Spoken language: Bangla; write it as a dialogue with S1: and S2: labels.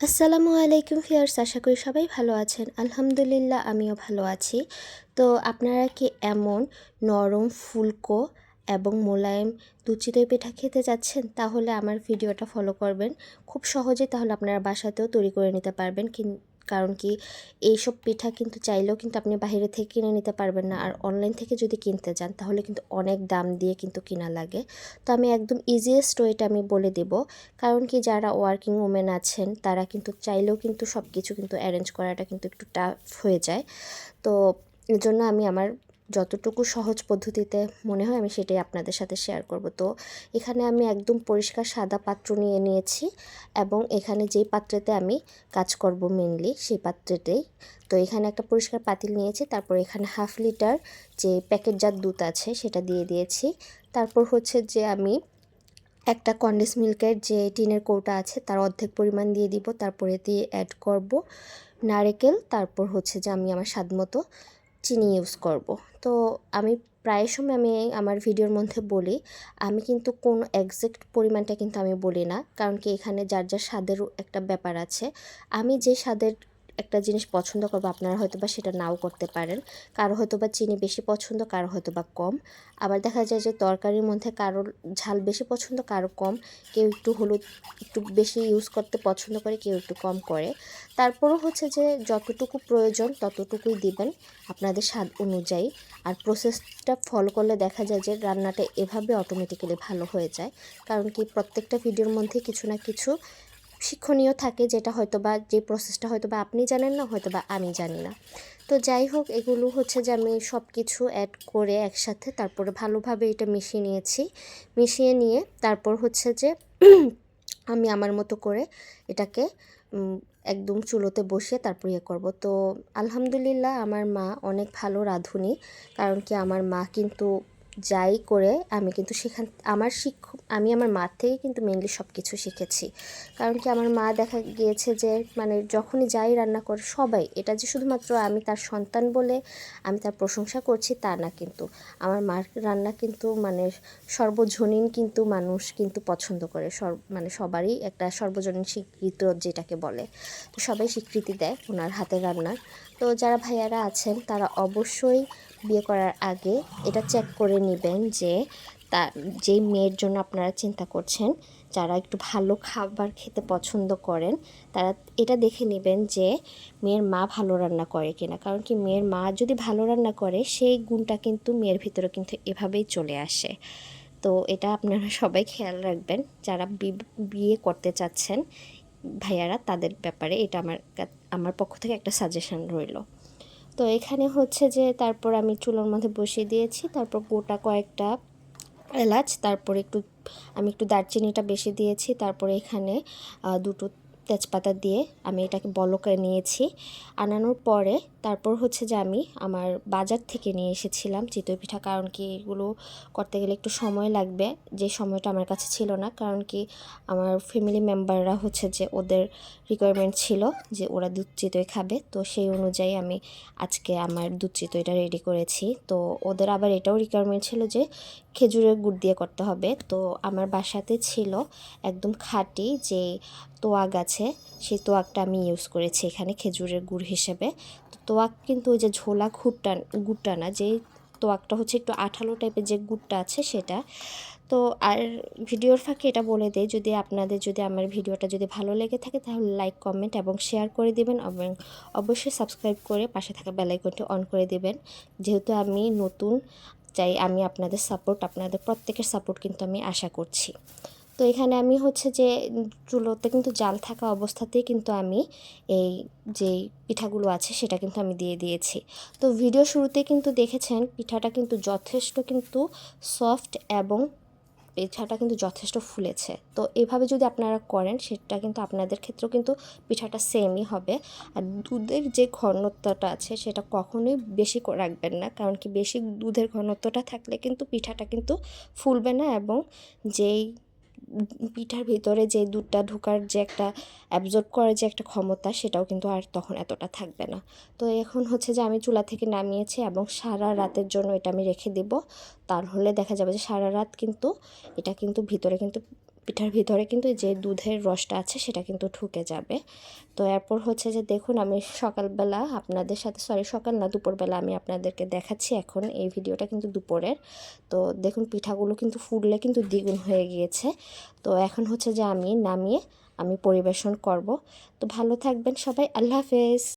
S1: আসসালামু আলাইকুম ফিয়ার্স আশা করি সবাই ভালো আছেন। আলহামদুলিল্লাহ, আমিও ভালো আছি। তো আপনারা কি এমন নরম ফুলকো এবং মোলায়েম লুচি দই পিঠা খেতে যাচ্ছেন? তাহলে আমার ভিডিওটা ফলো করবেন। খুব সহজে তাহলে আপনারা বাসাতেও তৈরি করে নিতে পারবেন। কারণ কি এইসব পিঠা কিন্তু চাইলেও কিন্তু আপনি বাইরে থেকে কিনে নিতে পারবেন না। আর অনলাইন থেকে যদি কিনতে যান, তাহলে কিন্তু অনেক দাম দিয়ে কিন্তু কিনা লাগে। তো আমি একদম ইজিয়েস্ট ওয়েটা আমি বলে দেব। কারণ কি যারা ওয়ার্কিং ওমেন আছেন, তারা কিন্তু চাইলেও কিন্তু সব কিছু কিন্তু অ্যারেঞ্জ করাটা কিন্তু একটু টাফ হয়ে যায়। তো এর জন্য আমি আমার যতটুকু সহজ পদ্ধতিতে মনে হয় আমি সেটাই আপনাদের সাথে শেয়ার করব। তো এখানে আমি একদম পরিষ্কার সাদা পাত্র নিয়ে নিয়েছি এবং এখানে যেই পাত্রেতে আমি কাজ করব মেনলি সেই পাত্রেতেই। তো এখানে একটা পরিষ্কার পাতিল নিয়েছি, তারপর এখানে হাফ লিটার যে প্যাকেটজাত দুধ আছে সেটা দিয়ে দিয়েছি। তারপর হচ্ছে যে আমি একটা কন্ডেন্স মিল্কের যে টিনের কৌটা আছে তার অর্ধেক পরিমাণ দিয়ে দিব, তারপরে দিয়ে অ্যাড করব নারকেল, তারপর হচ্ছে যে আমি আমার স্বাদ মতো চিনি ইউজ করব। তো আমি প্রায় সময় আমি আমার ভিডিওর মধ্যে বলি, আমি কিন্তু কোনো একজ্যাক্ট পরিমাণটা কিন্তু আমি বলি না। কারণ কি এখানে যার যার স্বাদের একটা ব্যাপার আছে। আমি যে স্বাদের একটা জিনিস পছন্দ করব, আপনারা হয়তো বা সেটা নাও করতে পারেন। কারও হয়তো বা চিনি বেশি পছন্দ, কারও হয়তো বা কম। আবার দেখা যায় যে তরকারির মধ্যে কারোর ঝাল বেশি পছন্দ, কারও কম। কেউ একটু হলুদ একটু বেশি ইউজ করতে পছন্দ করে, কেউ একটু কম করে। তারপরও হচ্ছে যে যতটুকু প্রয়োজন ততটুকুই দিবেন আপনাদের স্বাদ অনুযায়ী। আর প্রসেসটা ফলো করলে দেখা যায় যে রান্নাটা এভাবে অটোমেটিক্যালি ভালো হয়ে যায়। কারণ কি প্রত্যেকটা ভিডিওর মধ্যে কিছু না কিছু শিক্ষণীয় থাকে যেটা হয়তো বা যে প্রসেসটা হয়তো বা আপনি জানেন না হয়তো বা আমি জানি না। তো যাই হোক, এগুলো হচ্ছে যে আমি সব কিছু অ্যাড করে একসাথে তারপরে ভালোভাবে এটা মিশিয়ে নিয়েছি। মিশিয়ে নিয়ে তারপর হচ্ছে যে আমি আমার মতো করে এটাকে একদম চুলোতে বসিয়ে তারপর ইয়ে করব। তো আলহামদুলিল্লাহ আমার মা অনেক ভালো রাঁধুনি, কারণ কি আমার মা কিন্তু যাই করে আমি কিন্তু সেখান, আমার শিক্ষক আমি আমার মার থেকে কিন্তু মেনলি সব কিছু শিখেছি। কারণ কি আমার মা দেখা গিয়েছে যে মানে যখনই যাই রান্না করে সবাই, এটা যে শুধুমাত্র আমি তার সন্তান বলে আমি তার প্রশংসা করছি তা না কিন্তু। আমার মার রান্না কিন্তু মানে সর্বজনীন কিন্তু মানুষ কিন্তু পছন্দ করে, সর মানে সবারই একটা সর্বজনীন স্বীকৃত যেটাকে বলে। তো সবাই স্বীকৃতি দেয় ওনার হাতের রান্নার। তো যারা ভাইয়ারা আছেন তারা অবশ্যই বিয়ে করার আগে এটা চেক করে নেবেন যে তা, যেই মেয়ের জন্য আপনারা চিন্তা করছেন, যারা একটু ভালো খাবার খেতে পছন্দ করেন, তারা এটা দেখে নেবেন যে মেয়ের মা ভালো রান্না করে কিনা। কারণ কি মেয়ের মা যদি ভালো রান্না করে, সেই গুণটা কিন্তু মেয়ের ভিতরে কিন্তু এভাবেই চলে আসে। তো এটা আপনারা সবাই খেয়াল রাখবেন, যারা বিয়ে করতে চাচ্ছেন, ভাইয়ারা তাদের ব্যাপারে এটা আমার আমার পক্ষ থেকে একটা সাজেশন রইল। তো এখানে হচ্ছে যে তারপর আমি চুলোর মধ্যে বসিয়ে দিয়েছি, তারপর গোটা কয়েকটা এলাচ, তারপর একটু, আমি একটু দারচিনিটা বেশি দিয়েছি, তারপরে এখানে দুটো তেজপাতা দিয়ে আমি এটাকে বলকে নিয়েছি। আনানোর পরে তারপর হচ্ছে যে আমি আমার বাজার থেকে নিয়ে এসেছিলাম চিতই পিঠা, কারণ কি এগুলো করতে গেলে একটু সময় লাগবে। যে সময়টা আমার কাছে ছিল না, কারণ কি আমার ফ্যামিলি মেম্বাররা হচ্ছে যে ওদের রিকোয়ারমেন্ট ছিল যে ওরা দুধ চিতই খাবে। তো সেই অনুযায়ী আমি আজকে আমার দুধ চিতইটা রেডি করেছি। তো ওদের আবার এটাও রিকোয়ারমেন্ট ছিল যে খেজুরের গুড় দিয়ে করতে হবে। তো আমার বাসাতে ছিল একদম খাঁটি যে তোয়াক আছে, সেই তোয়াকটা আমি ইউজ করেছি এখানে খেজুরের গুড় হিসেবে। তো তোয়াক কিন্তু ওই যে ঝোলা খুঁটটা গুড়টা না, যেই তোয়াকটা হচ্ছে একটু আঠালো টাইপের যে গুড়টা আছে সেটা। তো আর ভিডিওর ফাঁকে এটা বলে দেয় যদি আপনাদের, যদি আমার ভিডিওটা যদি ভালো লেগে থাকে তাহলে লাইক কমেন্ট এবং শেয়ার করে দিবেন এবং অবশ্যই সাবস্ক্রাইব করে পাশে থাকা বেলাইকনটি অন করে দেবেন। যেহেতু আমি নতুন চাই আমি আপনাদের সাপোর্ট আপনাদের প্রত্যেকের সাপোর্ট কিন্তু আমি আশা করছি। তো এখানে আমি হচ্ছে যে চুলোতে কিন্তু জাল থাকা অবস্থাতেই কিন্তু আমি এই যে পিঠাগুলো আছে সেটা কিন্তু আমি দিয়ে দিয়েছি। তো ভিডিও শুরুতে কিন্তু দেখেছেন, পিঠাটা কিন্তু যথেষ্ট কিন্তু সফট এবং পিঠাটা কিন্তু যথেষ্ট ফুলেছে। তো এভাবে যদি আপনারা করেন, সেটা কিন্তু আপনাদের ক্ষেত্রেও কিন্তু পিঠাটা সেমই হবে। আর দুধের যে ঘনত্বটা আছে, সেটা কখনোই বেশি রাখবেন না। কারণ কি, বেশি দুধের ঘনত্বটা থাকলে কিন্তু পিঠাটা কিন্তু ফুলবে না এবং যেই পিঠার ভিতরে যে দুধটা ঢোকার যে একটা অ্যাবজর্ব করার যে একটা ক্ষমতা, সেটাও কিন্তু আর তখন এতটা থাকবে না। তো এখন হচ্ছে যে আমি চুলা থেকে নামিয়েছি এবং সারা রাতের জন্য এটা আমি রেখে দিব। তাহলে দেখা যাবে যে সারা রাত কিন্তু, এটা কিন্তু ভিতরে কিন্তু পিঠার ভিতরে কিন্তু যে দুধের রসটা আছে, সেটা কিন্তু ঢুকে যাবে। তো এরপর হচ্ছে যে দেখুন, আমি সকালবেলা আপনাদের সাথে সরি সকাল না, দুপুরবেলা আমি আপনাদেরকে দেখাচ্ছি এখন এই ভিডিওটা কিন্তু দুপুরের। তো দেখুন, পিঠাগুলো কিন্তু ফুটলে কিন্তু দ্বিগুণ হয়ে গিয়েছে। তো এখন হচ্ছে যে আমি নামিয়ে আমি পরিবেশন করব। তো ভালো থাকবেন সবাই, আল্লাহ হাফেজ।